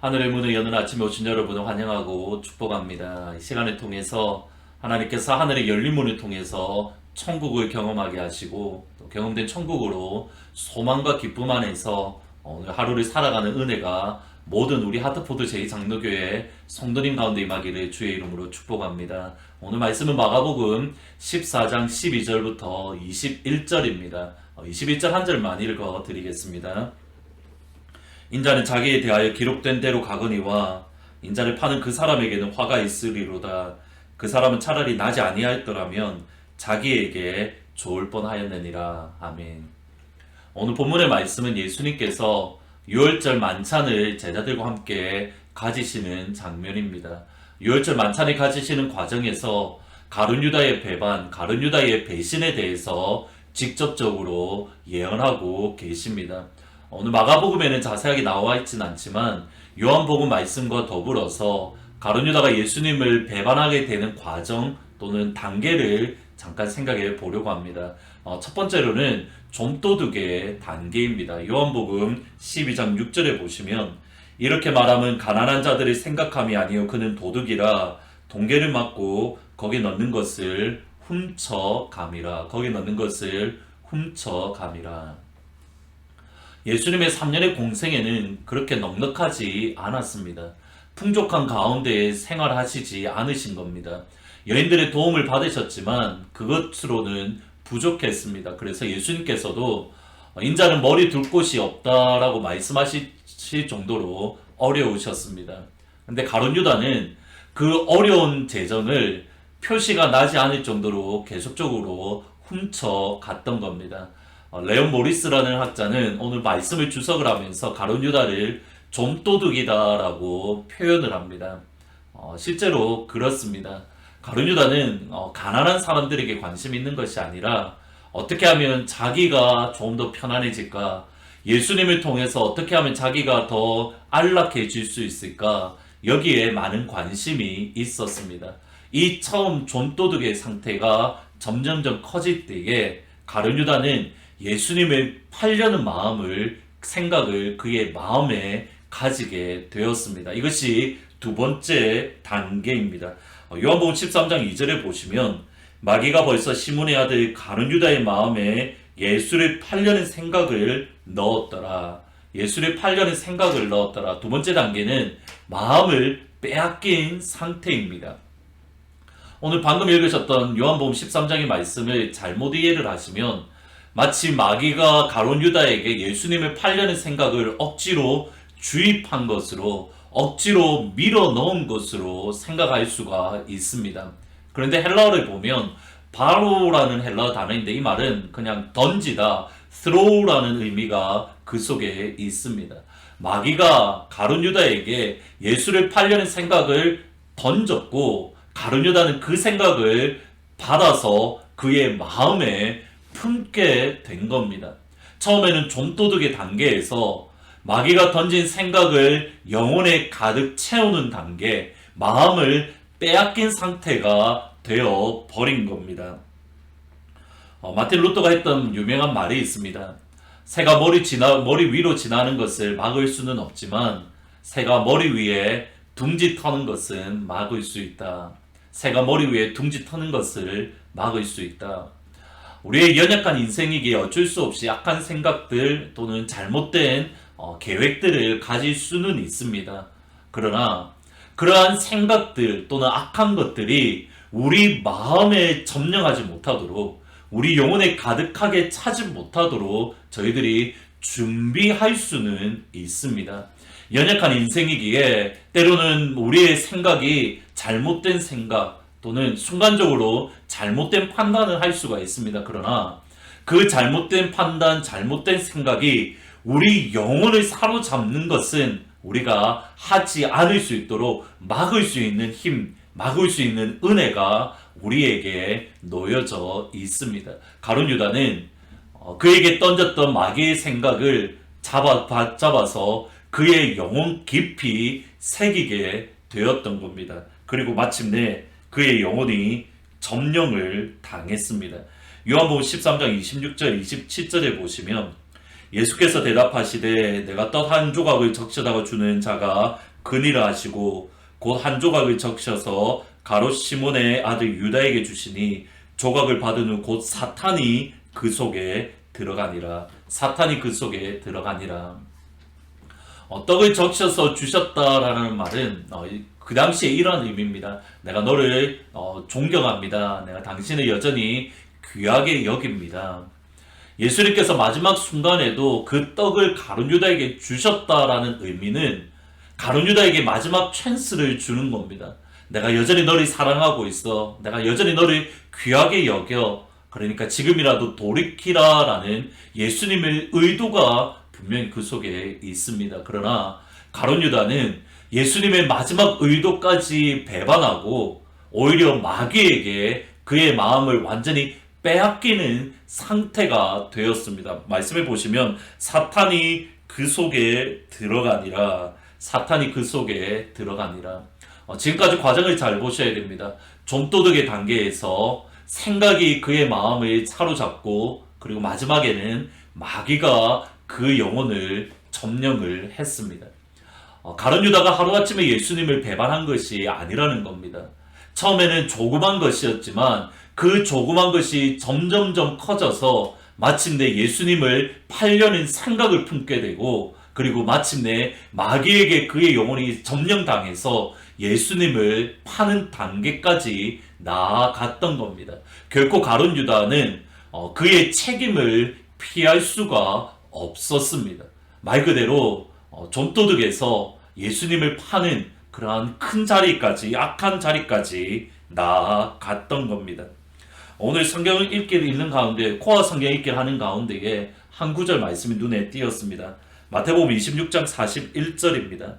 하늘의 문을 여는 아침에 오신 여러분을 환영하고 축복합니다. 이 시간을 통해서 하나님께서 하늘의 열린 문을 통해서 천국을 경험하게 하시고 또 경험된 천국으로 소망과 기쁨 안에서 오늘 하루를 살아가는 은혜가 모든 우리 하트포드 제2장로교회 성도님 가운데 임하기를 주의 이름으로 축복합니다. 오늘 말씀은 마가복음 14장 12절부터 21절입니다. 21절 한 절만 읽어 드리겠습니다. 인자는 자기에 대하여 기록된 대로 가거니와 인자를 파는 그 사람에게는 화가 있으리로다. 그 사람은 차라리 나지 아니하였더라면 자기에게 좋을 뻔하였느니라. 아멘. 오늘 본문의 말씀은 예수님께서 유월절 만찬을 제자들과 함께 가지시는 장면입니다. 유월절 만찬을 가지시는 과정에서 가룟 유다의 배반, 가룟 유다의 배신에 대해서 직접적으로 예언하고 계십니다. 오늘 마가복음에는 자세하게 나와 있진 않지만 요한복음 말씀과 더불어서 가룟 유다가 예수님을 배반하게 되는 과정 또는 단계를 잠깐 생각해 보려고 합니다. 어, 첫 번째로는 좀도둑의 단계입니다. 요한복음 12장 6절에 보시면 이렇게 말하면 가난한 자들의 생각함이 아니요 그는 도둑이라 동계를 맞고 거기 넣는 것을 훔쳐감이라 거기 넣는 것을 훔쳐감이라 예수님의 3년의 공생에는 그렇게 넉넉하지 않았습니다. 풍족한 가운데 생활하시지 않으신 겁니다. 여인들의 도움을 받으셨지만 그것으로는 부족했습니다. 그래서 예수님께서도 인자는 머리 둘 곳이 없다라고 말씀하실 정도로 어려우셨습니다. 근데 가론 유다는 그 어려운 재정을 표시가 나지 않을 정도로 계속적으로 훔쳐 갔던 겁니다. 어, 레온 모리스라는 학자는 오늘 말씀을 주석을 하면서 가론 유다를 좀도둑이다라고 표현을 합니다. 어, 실제로 그렇습니다. 가룟 유다는 어, 가난한 사람들에게 관심 있는 것이 아니라 어떻게 하면 자기가 좀 더 편안해질까 예수님을 통해서 어떻게 하면 자기가 더 안락해질 수 있을까 여기에 많은 관심이 있었습니다. 이 처음 좀도둑의 상태가 점점점 커질 때에 가룟 유다는 예수님을 팔려는 마음을 생각을 그의 마음에 가지게 되었습니다. 이것이 두 번째 단계입니다. 어, 요한복음 13장 2절에 보시면 마귀가 벌써 시몬의 아들 가룟 유다의 마음에 예수를 팔려는 생각을 넣었더라. 예수를 팔려는 생각을 넣었더라. 두 번째 단계는 마음을 빼앗긴 상태입니다. 오늘 방금 읽으셨던 요한복음 13장의 말씀을 잘못 이해를 하시면 마치 마귀가 가론 유다에게 예수님을 팔려는 생각을 억지로 주입한 것으로 억지로 밀어 넣은 것으로 생각할 수가 있습니다. 그런데 헬라어를 보면 바로라는 헬라어 단어인데 이 말은 그냥 던지다, throw라는 의미가 그 속에 있습니다. 마귀가 가룟 유다에게 예수를 팔려는 생각을 던졌고 가룟 유다는 그 생각을 받아서 그의 마음에 품게 된 겁니다. 처음에는 좀도둑의 단계에서 마귀가 던진 생각을 영혼에 가득 채우는 단계, 마음을 빼앗긴 상태가 되어 버린 겁니다. 어, 마틴 루터가 했던 유명한 말이 있습니다. 새가 머리 지나 머리 위로 지나는 것을 막을 수는 없지만 새가 머리 위에 둥지 터는 것은 막을 수 있다. 새가 머리 위에 둥지 터는 것을 막을 수 있다. 우리의 연약한 인생이기에 어쩔 수 없이 악한 생각들 또는 잘못된 어, 계획들을 가질 수는 있습니다. 그러나 그러한 생각들 또는 악한 것들이 우리 마음에 점령하지 못하도록 우리 영혼에 가득하게 차지 못하도록 저희들이 준비할 수는 있습니다. 연약한 인생이기에 때로는 우리의 생각이 잘못된 생각 또는 순간적으로 잘못된 판단을 할 수가 있습니다. 그러나 그 잘못된 판단, 잘못된 생각이 우리 영혼을 사로잡는 것은 우리가 하지 않을 수 있도록 막을 수 있는 힘, 막을 수 있는 은혜가 우리에게 놓여져 있습니다. 가론 유다는 어, 그에게 던졌던 마귀의 생각을 잡아 바- 잡아서 그의 영혼 깊이 새기게 되었던 겁니다. 그리고 마침내 그의 영혼이 점령을 당했습니다. 요한복음 13장 26절 27절에 보시면 예수께서 대답하시되 내가 떡 한 조각을 적셔다가 주는 자가 그니라 하시고 곧 한 조각을 적셔서 가롯 시몬의 아들 유다에게 주시니 조각을 받은 후 곧 사탄이 그 속에 들어가니라 사탄이 그 속에 들어가니라 어, 떡을 적셔서 주셨다라는 말은 어, 이- 그 당시에 이런 의미입니다. 내가 너를 어, 존경합니다. 내가 당신을 여전히 귀하게 여깁니다. 예수님께서 마지막 순간에도 그 떡을 가룟 유다에게 주셨다라는 의미는 가룟 유다에게 마지막 찬스를 주는 겁니다. 내가 여전히 너를 사랑하고 있어. 내가 여전히 너를 귀하게 여겨. 그러니까 지금이라도 돌이키라라는 예수님의 의도가 분명히 그 속에 있습니다. 그러나 가론 유다는 예수님의 마지막 의도까지 배반하고 오히려 마귀에게 그의 마음을 완전히 빼앗기는 상태가 되었습니다. 말씀해 보시면 사탄이 그 속에 들어가니라 사탄이 그 속에 들어가니라 어, 지금까지 과정을 잘 보셔야 됩니다. 좀도둑의 단계에서 생각이 그의 마음을 사로잡고 그리고 마지막에는 마귀가 그 영혼을 점령을 했습니다. 어, 가론 유다가 하루아침에 예수님을 배반한 것이 아니라는 겁니다. 처음에는 조그만 것이었지만 그 조그만 것이 점점점 커져서 마침내 예수님을 팔려는 생각을 품게 되고 그리고 마침내 마귀에게 그의 영혼이 점령당해서 예수님을 파는 단계까지 나아갔던 겁니다. 결코 가론 유다는 어, 그의 책임을 피할 수가 없었습니다. 말 그대로 어, 좀도둑에서 예수님을 파는 그러한 큰 자리까지 악한 자리까지 나아갔던 겁니다. 오늘 성경을 읽기 읽는 가운데 코아 성경 읽기를 하는 가운데에 한 구절 말씀이 눈에 띄었습니다. 마태복음 26장 41절입니다.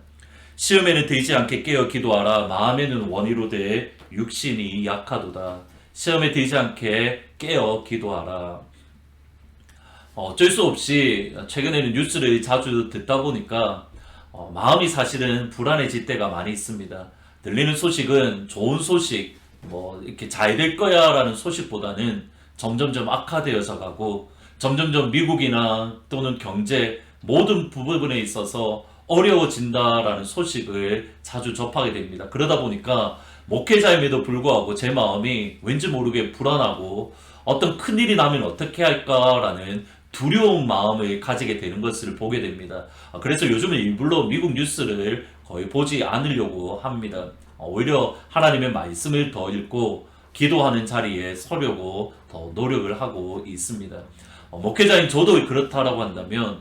시험에는 들지 않게 깨어 기도하라 마음에는 원이로 돼 육신이 약하도다. 시험에 들지 않게 깨어 기도하라. 어, 어쩔 수 없이 최근에는 뉴스를 자주 듣다 보니까 어, 마음이 사실은 불안해질 때가 많이 있습니다. 들리는 소식은 좋은 소식, 뭐 이렇게 잘 될 거야라는 소식보다는 점점점 악화되어서 가고 점점점 미국이나 또는 경제 모든 부분에 있어서 어려워진다라는 소식을 자주 접하게 됩니다. 그러다 보니까 목회자임에도 불구하고 제 마음이 왠지 모르게 불안하고 어떤 큰일이 나면 어떻게 할까라는 두려운 마음을 가지게 되는 것을 보게 됩니다. 아, 그래서 요즘은 일부러 미국 뉴스를 거의 보지 않으려고 합니다. 어, 오히려 하나님의 말씀을 더 읽고 기도하는 자리에 서려고 더 노력을 하고 있습니다. 어, 목회자인 저도 그렇다라고 한다면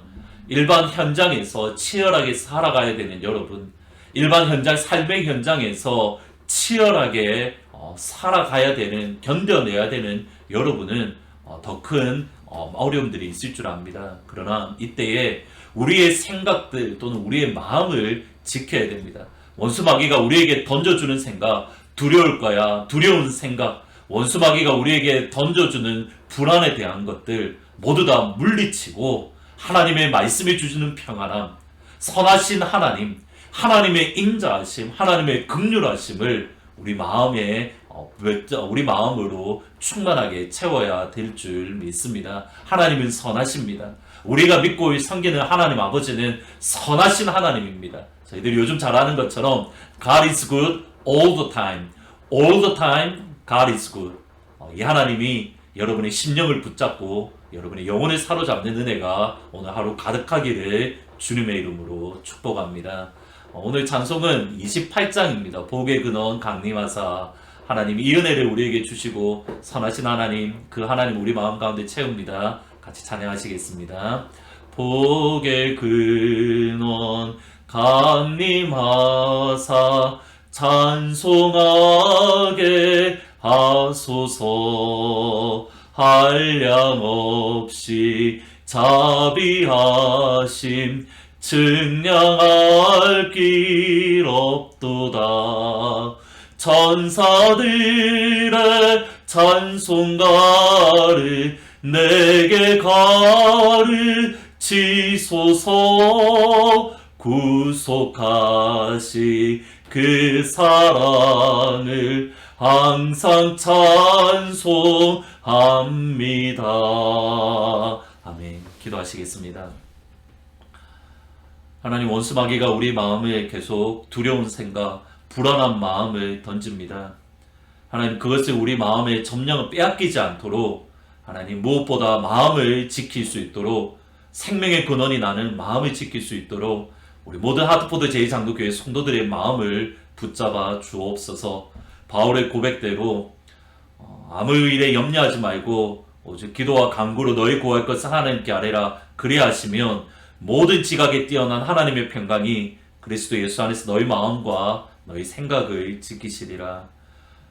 일반 현장에서 치열하게 살아가야 되는 여러분, 일반 현장, 삶의 현장에서 치열하게 어, 살아가야 되는, 견뎌내야 되는 여러분은 어, 더큰 어려움들이 있을 줄 압니다. 그러나 이때에 우리의 생각들 또는 우리의 마음을 지켜야 됩니다. 원수 마귀가 우리에게 던져주는 생각, 두려울 거야, 두려운 생각, 원수 마귀가 우리에게 던져주는 불안에 대한 것들 모두 다 물리치고 하나님의 말씀해 주시는 평안함, 선하신 하나님, 하나님의 인자하심, 하나님의 극률하심을 우리 마음에 우리 마음으로 충만하게 채워야 될 줄 믿습니다. 하나님은 선하십니다. 우리가 믿고 섬기는 하나님 아버지는 선하신 하나님입니다. 저희들이 요즘 잘 아는 것처럼 God is good all the time. All the time God is good. 어, 이 하나님이 여러분의 심령을 붙잡고 여러분의 영혼을 사로잡는 은혜가 오늘 하루 가득하기를 주님의 이름으로 축복합니다. 어, 오늘 찬송은 28장입니다. 복의 근원 강림하사 하나님 이 은혜를 우리에게 주시고 선하신 하나님 그 하나님 우리 마음 가운데 채웁니다. 같이 찬양하시겠습니다. 복의 근원 강림하사 찬송하게 하소서 한량 없이 자비하심 증량할 길 없도다 천사들의 찬송가를 내게 가르치소서 구속하시 그 사랑을 항상 찬송합니다. 아멘. 기도하시겠습니다. 하나님 원수 마귀가 우리 마음에 계속 두려운 생각, 불안한 마음을 던집니다. 하나님 그것을 우리 마음의 점령을 빼앗기지 않도록 하나님 무엇보다 마음을 지킬 수 있도록 생명의 근원이 나는 마음을 지킬 수 있도록 우리 모든 하트포드 제2장로교회 성도들의 마음을 붙잡아 주옵소서 바울의 고백대로 어, 아무 일에 염려하지 말고 오직 기도와 간구로 너희 구할 것을 하나님께 아뢰라 그리하시면 모든 지각에 뛰어난 하나님의 평강이 그리스도 예수 안에서 너희 마음과 너희 생각을 지키시리라.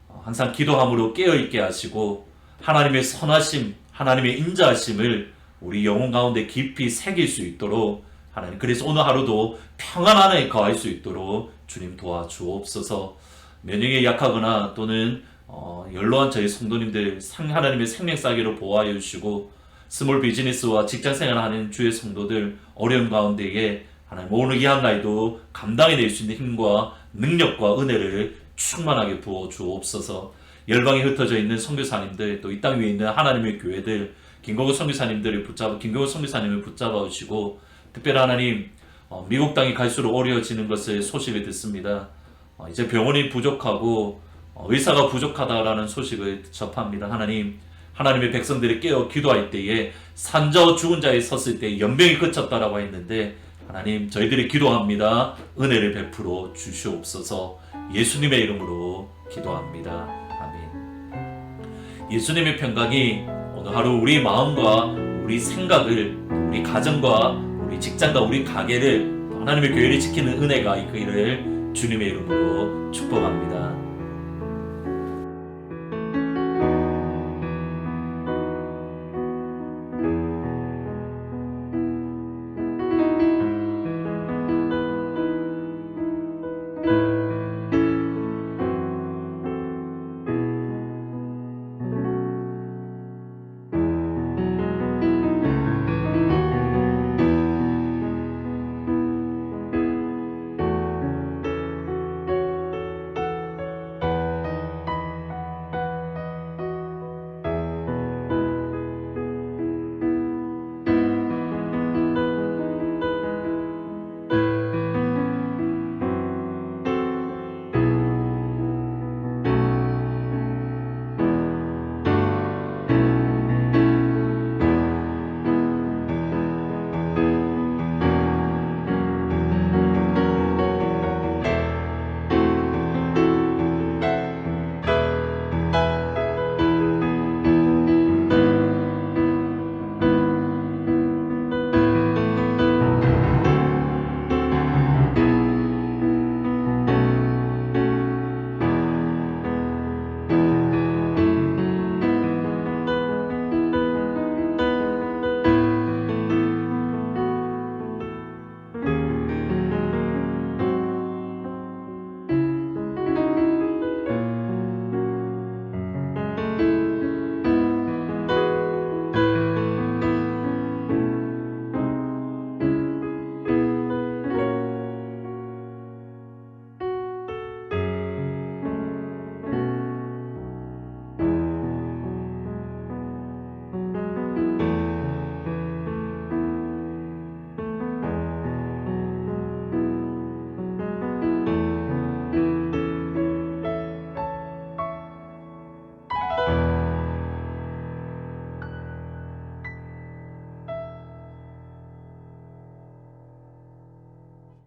어, 항상 기도함으로 깨어있게 하시고 하나님의 선하심 하나님의 인자하심을 우리 영혼 가운데 깊이 새길 수 있도록 하나님 그래서 오늘 하루도 평안 안에 거할 수 있도록 주님 도와주옵소서. 면역에 약하거나 또는 어, 연로한 저희 성도님들 상 하나님의 생명 싸기로 보호하여 주시고 스몰 비즈니스와 직장 생활하는 주의 성도들 어려움 가운데에 하나님 오늘 이 한날도 감당해낼 수 있는 힘과 능력과 은혜를 충만하게 부어 주옵소서 열방에 흩어져 있는 선교사님들 또 이 땅 위에 있는 하나님의 교회들 김고우 선교사님들을 붙잡아 김고우 선교사님을 붙잡아 주시고 특별히 하나님 어, 미국 땅이 갈수록 어려워지는 것을 소식을 듣습니다. 어, 이제 병원이 부족하고 어, 의사가 부족하다라는 소식을 접합니다. 하나님, 하나님의 백성들이 깨어 기도할 때에 산자와 죽은 자에 섰을 때 연병이 그쳤다라고 했는데 하나님 저희들이 기도합니다. 은혜를 베풀어 주시옵소서. 예수님의 이름으로 기도합니다. 아멘. 예수님의 평강이 오늘 하루 우리 마음과 우리 생각을 우리 가정과 우리 직장과 우리 가게를 하나님의 교회를 지키는 은혜가 있기를 주님의 이름으로 축복합니다.